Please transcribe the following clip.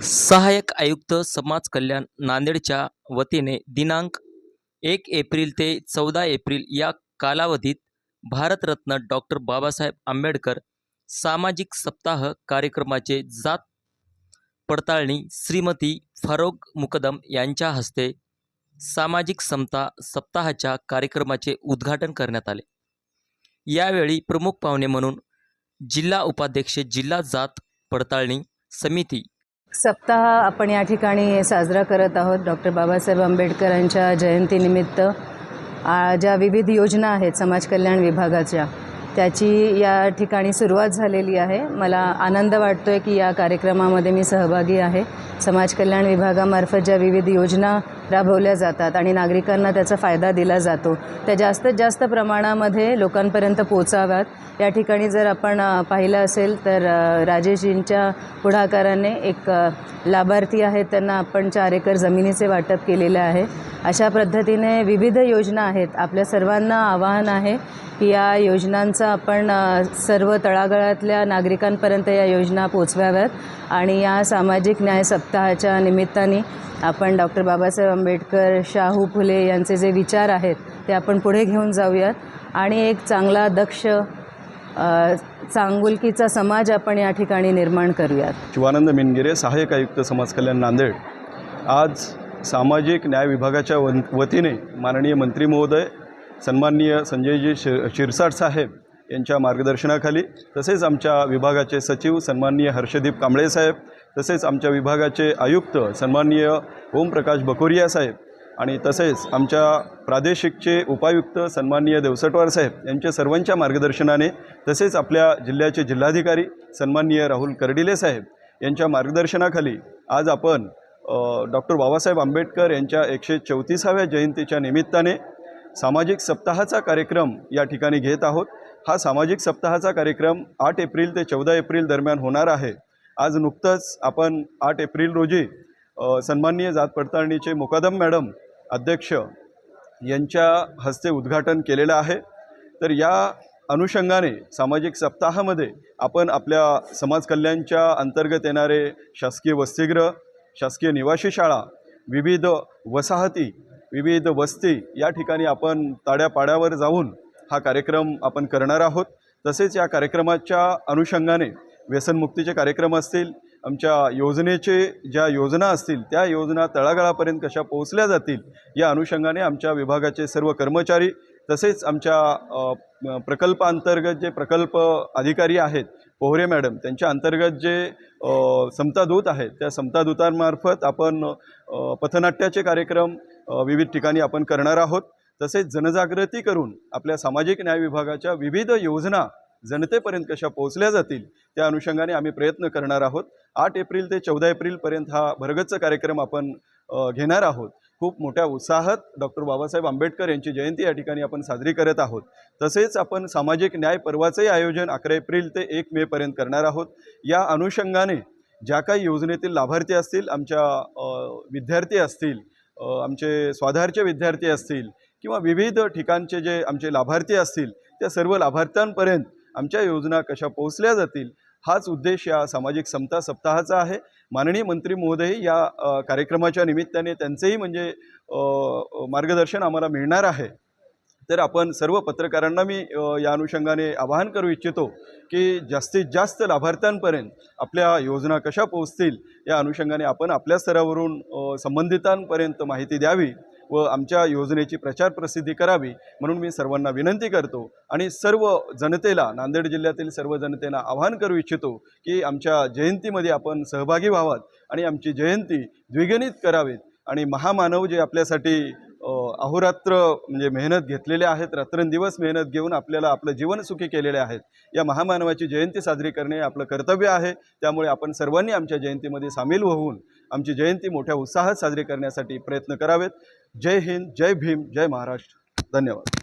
सहाय्यक आयुक्त समाज कल्याण नांदेडच्या वतीने दिनांक एक एप्रिल ते चौदा एप्रिल या कालावधीत भारतरत्न डॉक्टर बाबासाहेब आंबेडकर सामाजिक सप्ताह कार्यक्रमाचे जात पडताळणी श्रीमती फारोक मुकदम यांच्या हस्ते सामाजिक समता सप्ताहाच्या कार्यक्रमाचे उद्घाटन करण्यात आले. यावेळी प्रमुख पाहुणे म्हणून जिल्हा उपाध्यक्ष जिल्हा जात पडताळणी समिती सप्ताह आपण या ठिकाणी साजरा करत आहोत. डॉक्टर बाबासाहेब आंबेडकरांच्या जयंतीनिमित्त. ज्या विविध योजना आहेत समाज कल्याण विभागाच्या त्याची या ठिकाणी सुरुवात झालेली आहे. मला आनंद वाटतो आहे की या कार्यक्रमामध्ये मी सहभागी आहे. समाज कल्याण विभागामार्फत ज्या विविध योजना राबवल्या जातात आणि नागरिकांना त्याचा फायदा दिला जातो. त्या जास्तीत जास्त प्रमाणामध्ये लोकांपर्यंत पोचाव्यात या ठिकाणी जर आपण पाहिलं असेल तर राजेशजींच्या पुढाकाराने एक लाभार्थी आहेत. त्यांना आपण चार एकर जमिनीचे वाटप केलेलं आहे. अशा पद्धतीने विविध योजना आहेत. आपल्या सर्वांना आवाहन आहे की या योजनांचा आपण सर्व तळागाळातल्या नागरिकांपर्यंत या योजना पोचवाव्यात आणि या सामाजिक न्याय सप्ताहाच्या निमित्ताने आपण डॉक्टर बाबासाहेब आंबेडकर शाहू फुले यांचे जे विचार आहेत ते आपण पुढे घेऊन जाऊयात. आणि एक चांगला दक्ष चांगुलकीचा समाज आपण या ठिकाणी निर्माण करूयात. शिवानंद मिनगिरे सहाय्यक आयुक्त समाज कल्याण नांदेड. आज सामाजिक न्याय विभागाच्या वन वतीने माननीय मंत्री महोदय सन्माननीय संजयजी शि शिरसाट साहेब यांच्या मार्गदर्शनाखाली तसेच आमच्या विभागाचे सचिव सन्माननीय हर्षदीप कांबळे साहेब तसेच आमच्या विभागाचे आयुक्त सन्माननीय ओमप्रकाश बकोरिया साहेब आणि तसेच आमच्या प्रादेशिकचे उपायुक्त सन्माननीय देवसटवार साहेब यांच्या सर्वांच्या मार्गदर्शनाने तसेच आपल्या जिल्ह्याचे जिल्हाधिकारी सन्माननीय राहुल कर्डिले साहेब यांच्या मार्गदर्शनाखाली आज आपण डॉक्टर बाबासाहेब आंबेडकर यांच्या एकशे चौतीसाव्या जयंतीच्या निमित्ताने सामाजिक सप्ताहाचा कार्यक्रम या ठिकाणी घेत आहोत. हा सामाजिक सप्ताहाचा कार्यक्रम आठ एप्रिल ते चौदा एप्रिल दरम्यान होणार आहे. आज नुकतंच आपण आठ एप्रिल रोजी सन्माननीय जात पडताळणीचे मुकादम मॅडम अध्यक्ष यांच्या हस्ते उद्घाटन केलेलं आहे. तर या अनुषंगाने सामाजिक सप्ताहामध्ये आपण आपल्या समाज कल्याणच्या अंतर्गत येणारे शासकीय वसतिगृह शासकीय निवासी शाळा विविध वसाहती विविध वस्ती या ठिकाणी आपण ताड्यापाड्यावर जाऊन हा कार्यक्रम आपण करणार आहोत. तसेच या कार्यक्रमाच्या अनुषंगाने व्यसनमुक्तीचे कार्यक्रम असतील आमच्या योजनेचे ज्या योजना असतील त्या योजना तळागाळापर्यंत कशा पोहोचल्या जातील या अनुषंगाने आमच्या विभागाचे सर्व कर्मचारी तसेच आमच्या प्रकल्पांतर्गत जे प्रकल्प अधिकारी आहेत पोहरे मॅडम त्यांच्या अंतर्गत जे समतादूत आहेत त्या समतादूतांमार्फत आपण पथनाट्याचे कार्यक्रम विविध ठिकाणी आपण करणार आहोत. तसेच जनजागृती करून आपल्या सामाजिक न्याय विभागाच्या विविध योजना जनतेपर्यंत कशा पोहोचल्या जातील त्या अनुषंगाने आम्ही प्रयत्न करणार आहोत. आठ एप्रिल ते चौदा एप्रिलपर्यंत हा भरगच्च कार्यक्रम आपण घेणार आहोत. खूप मोठ्या उत्साहात डॉक्टर बाबासाहेब आंबेडकर यांची जयंती या ठिकाणी आपण साजरी करत आहोत. तसेच आपण सामाजिक न्याय पर्वाचंही आयोजन अकरा एप्रिल ते एक मेपर्यंत करणार आहोत. या अनुषंगाने ज्या काही योजनेतील लाभार्थी असतील आमच्या विद्यार्थी असतील आमचे स्वाधारचे विद्यार्थी असतील किंवा विविध ठिकाणचे जे आमचे लाभार्थी असतील त्या सर्व लाभार्थ्यांपर्यंत आमच्या योजना कशा पोहोचल्या जातील हाच उद्देश या सामाजिक समता सप्ताहाचा आहे. माननीय मंत्री महोदय या कार्यक्रमाच्या निमित्ताने त्यांचंही म्हणजे मार्गदर्शन आम्हाला मिळणार आहे. तर आपण सर्व पत्रकारांना मी या अनुषंगाने आवाहन करू इच्छितो की जास्तीत जास्त लाभार्थ्यांपर्यंत आपल्या योजना कशा पोहोचतील या अनुषंगाने आपण आपल्या स्तरावरून संबंधितांपर्यंत माहिती द्यावी. व आमच्या योजनेची प्रचार प्रसिद्धी करावी म्हणून मी सर्वांना विनंती करतो आणि सर्व जनतेला नांदेड जिल्ह्यातील सर्व जनतेला आवाहन करू इच्छितो की आमच्या जयंतीमध्ये आपण सहभागी व्हावात आणि आमची जयंती द्विगणित करावीत आणि महामानव जे आपल्यासाठी अहोरात्र म्हणजे मेहनत घेतलेले आहेत रात्रंदिवस मेहनत घेऊन आपल्याला आपलं जीवन सुखी केलेले आहेत या महामानवाची जयंती साजरी करणे आपलं कर्तव्य आहे. त्यामुळे आपण सर्वांनी आमच्या जयंतीमध्ये सामील होऊन आमची जयंती मोठ्या उत्साहात साजरी करण्यासाठी प्रयत्न करावेत. जय हिंद जय भीम जय महाराष्ट्र. धन्यवाद.